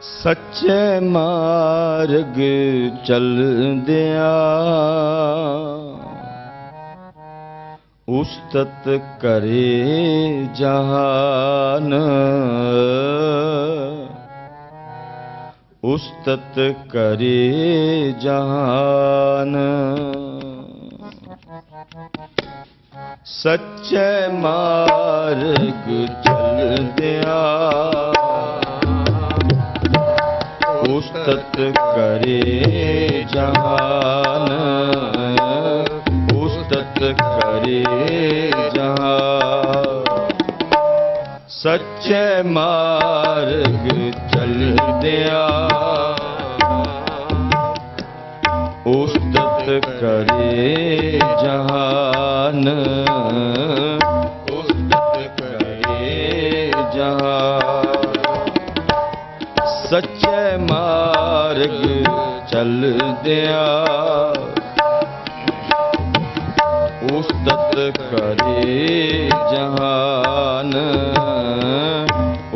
ਸੱਚੇ ਮਾਰਗ ਚੱਲਦਿਆਂ ਉਸਤਤ ਕਰੇ ਜਹਾਨ। ਉਸਤਤ ਕਰੇ ਜਹਾਨ। ਸੱਚੇ ਮਾਰਗ ਚਲਦਿਆਂ ਉਸਤਤ ਕਰੇ ਜਹਾਨ। ਉਸਤਤ ਕਰੇ ਜਹਾਨ। ਸੱਚੇ ਮਾਰਗ ਚਲਦਿਆਂ। ਉਸਤਤ ਕਰੇ ਜਹਾਨ। ਉਸਤਤ ਕਰੇ ਜਹਾਨ। ਸੱਚ ਚੱਲਦਿਆਂ ਉਸਤਤ ਕਰੇ ਜਹਾਨ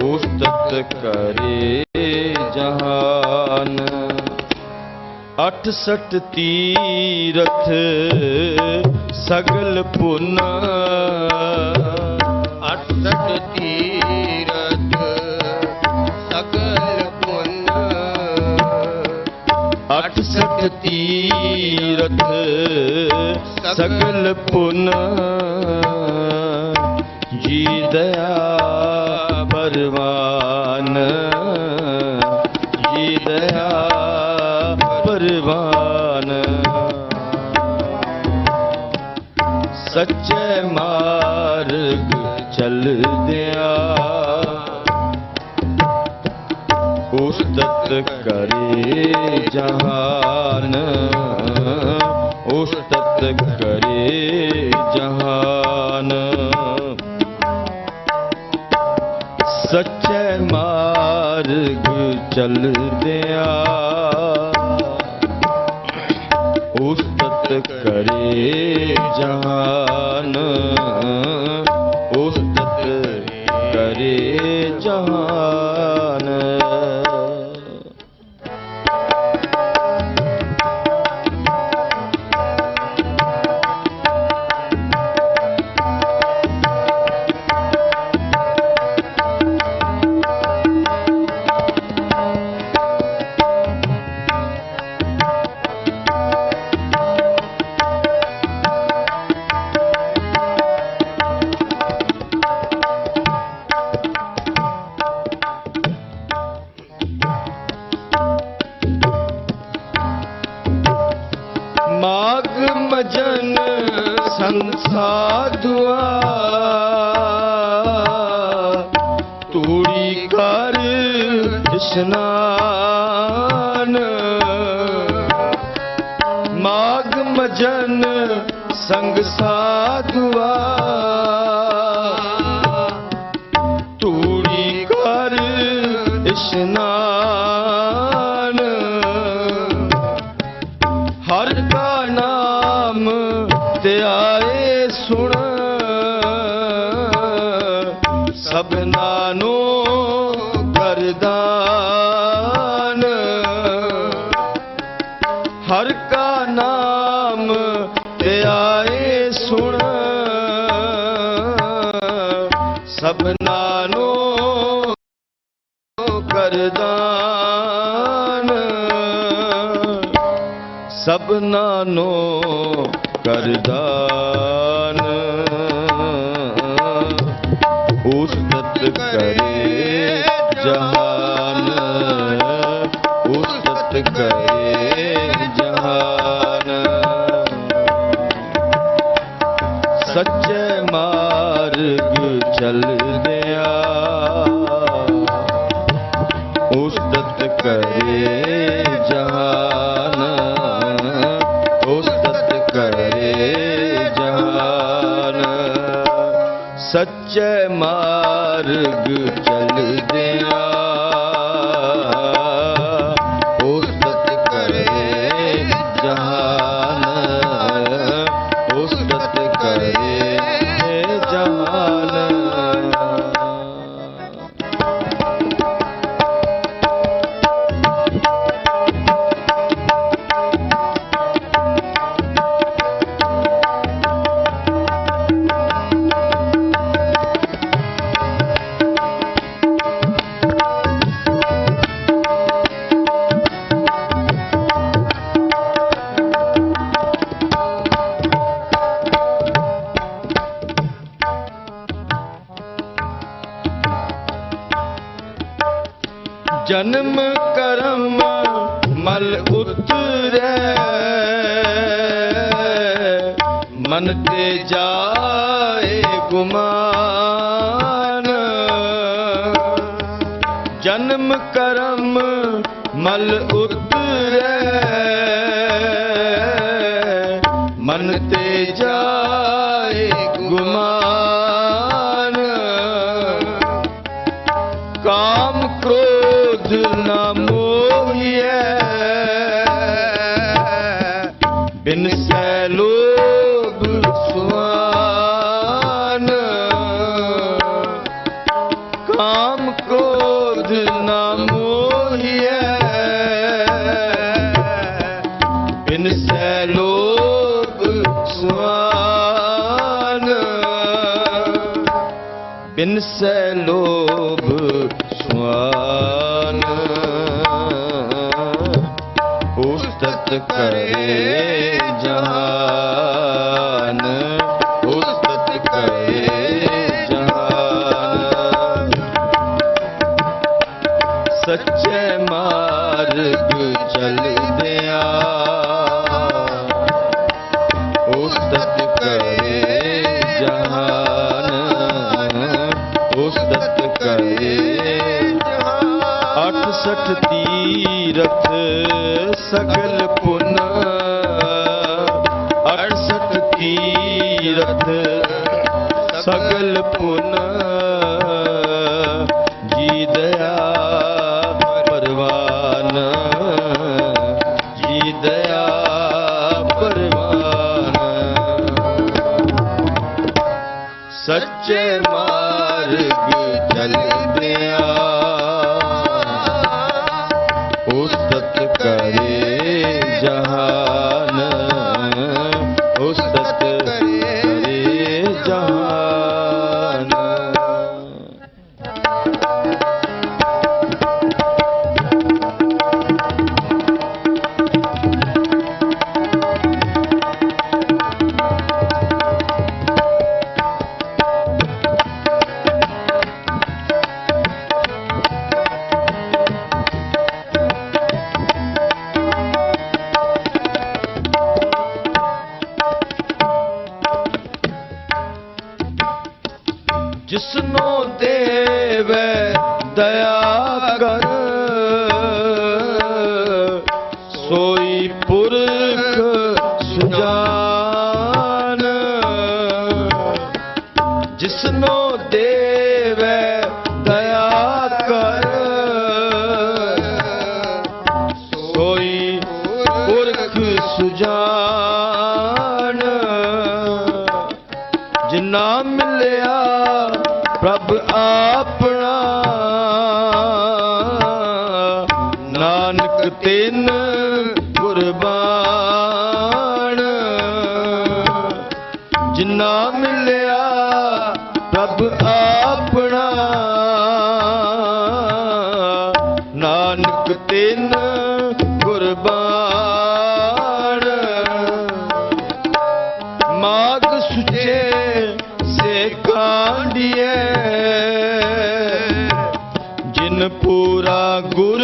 ਉਸਤਤ ਕਰੇ ਜਹਾਨ। 68 ਤੀਰਥ ਸਗਲ ਪੁਨ ਤੀਰਥ ਸਗਲ ਪੁੰਨ ਜੀ ਦਇਆ ਪਰਵਾਨ ਜੀ ਦਇਆ ਪਰਵਾਨ। ਸੱਚੇ ਮਾਰਗ ਚੱਲਦਿਆਂ ਉਸਤਤ ਕਰੇ ਜਹਾਨ। ਉਸਤਤ ਕਰੇ ਜਹਾਨ। ਸੱਚੇ ਮਾਰਗ ਚੱਲਦਿਆਂ ਉਸਤਤ ਕਰੇ ਜਹਾਨ। ਉਸਤਤ ਕਰੇ ਜਹਾਨ। ਸੰਸਾਧੁਆ ਤੂੜੀ ਕਰ ਇਸ਼ਨਾਨ ਮਾਗ ਮਜਨ ਸੰਗ ਸਾਧੁਆ। ਸੁਣ। ਸਭਨਾ ਨੂੰ ਕਰਦਾਨ ਹਰ ਕਾ ਨਾਮ ਆਏ ਸੁਣ। ਸਭਨਾ ਨੂੰ ਕਰਦਾਨ ਸਭਨਾ ਨੂੰ ਕਰਦਾਨ ਉਸਤਤ ਕਰੇ ਜਹਾਨ ਉਸਤਤ ਕਰੇ ਜਹਾਨ। ਸੱਚੇ ਮਾਰਗ ਸੱਚੇ ਮਾਰਗ ਚੱਲਦਿਆਂ ਜਨਮ ਕਰਮ ਮਲ ਉਤਰੈ। ਮਨ ਤੇ ਜਾਏ ਗੁਮਾਨ। ਜਨਮ ਕਰਮ ਮਲ ਉਤਰੈ। ਮਨ ਤੇ ਜਾ ਬਿਨ ਸੈ ਲੋਭ ਸੁਆਨ ਕਾਮ ਕ੍ਰੋਧ ਨ ਮੋਹੀਐ। ਬਿਨ ਸੈ ਲੋਭ ਸੁਆਨ ਬਿਨ ਸੈ ਲੋਭ ਸੁਆਨ। ਉਸਤਤ ਕਰੇ ਸੱਚੇ ਮਾਰਗ ਚਲਦਿਆਂ ਉਸਤਤ ਕਰੇ ਜਹਾਨ, ਉਸਤਤ ਕਰੇ ਅਠ ਸਠ ਤੀਰਥ ਸਗਲ ਪੁਨ ਅਠ ਸਠ ਤੀਰਥ ਸਗਲ ਪੁਨ। ਸੱਚੇ ਮਾਰਗ ਚਲਦਿਆਂ ਉਸਤਤ ਕਰੇ। ਜਿਸਨੋ ਦੇਵੇ ਦਇਆ ਕਰ। ਸੋਈ ਪੁਰਖ ਸੁਜਾਨ, ਜਿਨਾ ਮਿਲਿਆ ਪ੍ਰਭ ਆਪਣਾ। ਨਾਨਕ ਤਿੰਨ ਕੁਰਬਾਨ ਜਿਨਾ ਮਿਲਿਆ ਗੁਰ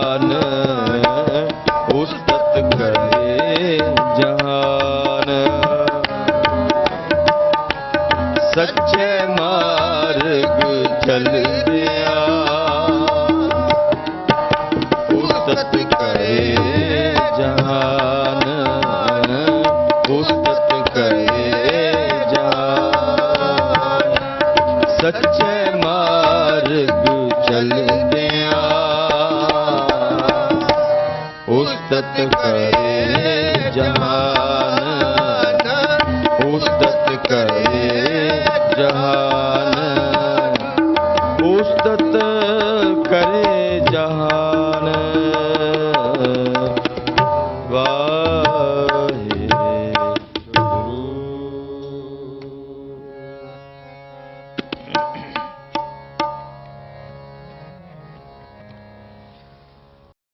ਜਹਾਨ ਉਸਤਤ ਉਦਤ ਕਰੇ ਜਹਾਨ। ਉਦਤ ਕਰੇ ਜਹਾਨ। ਉਸਤਤ